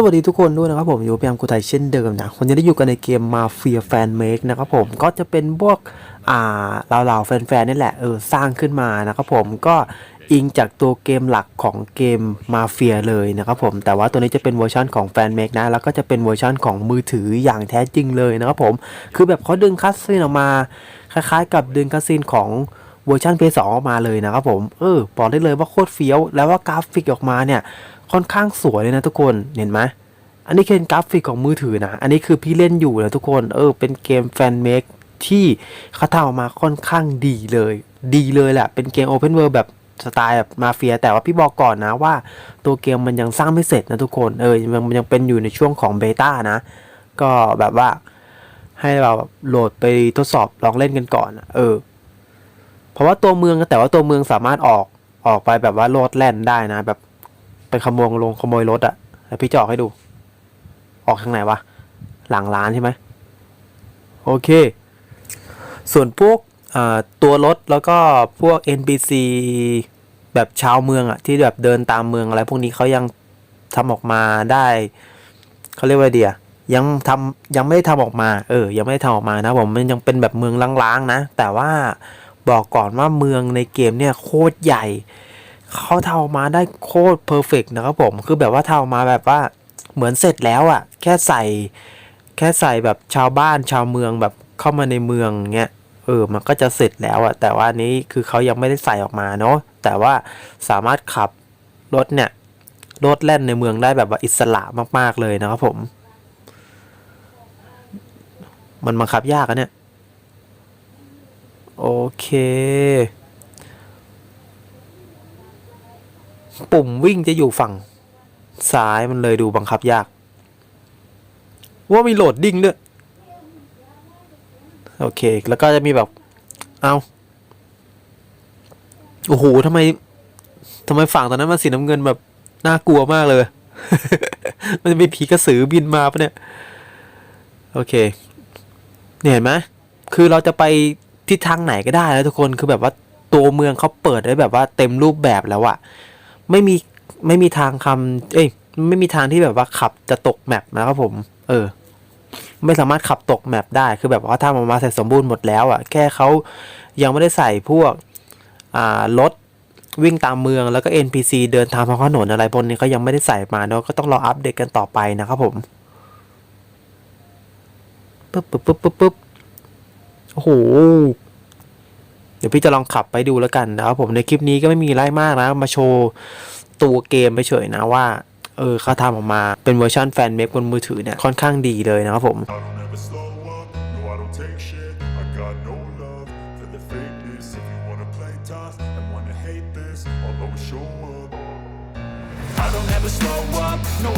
สวัสดีทุกคนด้วยนะครับผมอยู่กับพี่แอมกุไทยเช่นเดิมนะวันนี้ได้อยู่กันในเกมมาเฟียแฟนเมกนะครับผมก็จะเป็นพวกอ่าเหล่าๆแฟนๆนี่แหละเออสร้างขึ้นมานะครับผมก็อิงจากตัวเกมหลักของเกมมาเฟียเลยนะครับผมแต่ว่าตัวนี้จะเป็นเวอร์ชันของแฟนเมกนะแล้วก็จะเป็นเวอร์ชันของมือถืออย่างแท้จริงเลยนะครับผมคือแบบเขาดึงคัสซีนออกมาคล้ายๆ กับดึงคัสซีนของเวอร์ชัน PS2 ออกมาเลยนะครับผมเออบอกได้เลยว่าโคตรเฟี้ยวแล้วว่ากราฟิกออกมาเนี่ย ค่อนข้างสวยเลยนะทุกคนเห็นไหมอันนี้เป็นกราฟิกของมือถือนะ อันนี้คือพี่เล่นอยู่นะทุกคนเออเป็นเกมแฟนเมกที่เขาทำออกมาค่อนข้างดีเลย ดีเลยแหละ เป็นเกม Open World แบบสไตล์แบบมาเฟีย แต่ว่าพี่บอกก่อนนะว่าตัวเกมมันยังสร้างไม่เสร็จนะทุกคนเออมันยังเป็นอยู่ในช่วงของเบต้านะ ก็แบบว่าให้เราแบบโหลดไปทดสอบลองเล่นกันก่อนเออ เพราะว่าตัวเมืองแต่ว่าตัวเมืองสามารถออกออกไปแบบว่าโลดแล่นได้นะ แบบ ไปขโมยลงขโมยรถอะแล้วพี่จะออกให้ดู ออกทางไหนวะ หลังร้านใช่ไหมโอเค ส่วนพวกตัวรถแล้วก็พวก NPC แบบชาวเมืองอะที่แบบเดินตามเมืองอะไร พวกนี้เขายังทำออกมาได้เขาเรียกว่าเดียยังทำยังไม่ได้ทำออกมา เออ ยังไม่ได้ทำออกมานะผมมันยังเป็นแบบเมืองล้างๆนะ แต่ว่าบอกก่อนว่าเมืองในเกมเนี่ยโคตรใหญ่ เขาทำมาได้โคตรเพอร์เฟกนะครับผม คือแบบว่าทำมาแบบว่าเหมือนเสร็จแล้วอะ่ะ แค่ใส่ แค่ใส่แบบชาวบ้านชาวเมืองแบบเข้ามาในเมืองเงี้ย เออ มันก็จะเสร็จแล้วอะ่ะ แต่ว่านนี้คือเขายังไม่ได้ใส่ออกมาเนาะ แต่ว่าสามารถขับรถเนี่ย รถแล่นในเมืองได้แบบว่าอิสระมาก ๆ เลยนะครับผม มันบังคับยากอะเนี่ย โอเค ปุ่มวิ่งจะอยู่ฝั่งซ้ายมันเลยดูบังคับยาก ว่ามีโหลดดิ้งด้วย โอเค แล้วก็จะมีแบบ เอาโอ้โหทำไมทำไมฝั่งตอนนั้นมันสีน้ำเงินแบบน่ากลัวมากเลย มันจะมีผีกระสือบินมาปะเนี่ย โอเค เนี่ยเห็นไหมคือเราจะไปทิศทางไหนก็ได้แล้วทุกคน คือแบบว่าตัวเมืองเขาเปิดได้แบบว่าเต็มรูปแบบแล้วอะ ไม่มีไม่มีทางคำเอ้ยไม่มีทางที่แบบว่าขับจะตกแมปนะครับผม เออ ไม่สามารถขับตกแมปได้คือแบบว่าถ้ามันมาเสร็จสมบูรณ์หมดแล้วอะแค่เขายังไม่ได้ใส่พวกอ่ารถวิ่งตามเมืองแล้วก็ NPC เดินทางท้องถนนอะไรพวกนี้เขายังไม่ได้ใส่มาเนาะก็ต้องรออัปเดตกันต่อไปนะครับผมปึ๊บปึ๊บปึ๊บปึ๊บปึ๊บโอ้โห เดี๋ยวพี่จะลองขับไปดูแล้วกันนะครับผมในคลิปนี้ก็ไม่มีไรมากนะ มาโชว์ตัวเกมไปเฉยนะว่า เออเขาทำออกมาเป็นเวอร์ชันแฟนเมคบนมือถือเนี่ยค่อนข้างดีเลยนะครับผม I don't ever slow up, no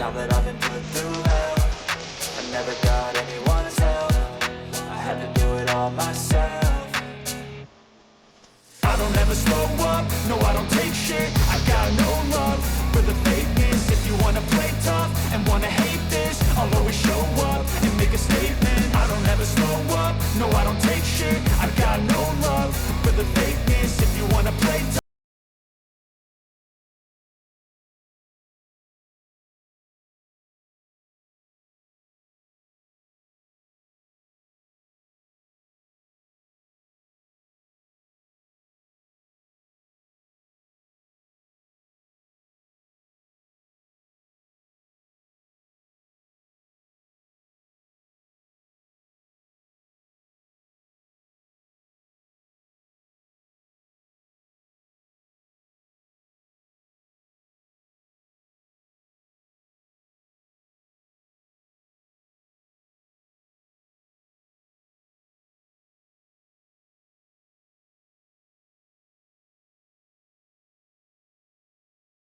Now that I've been put through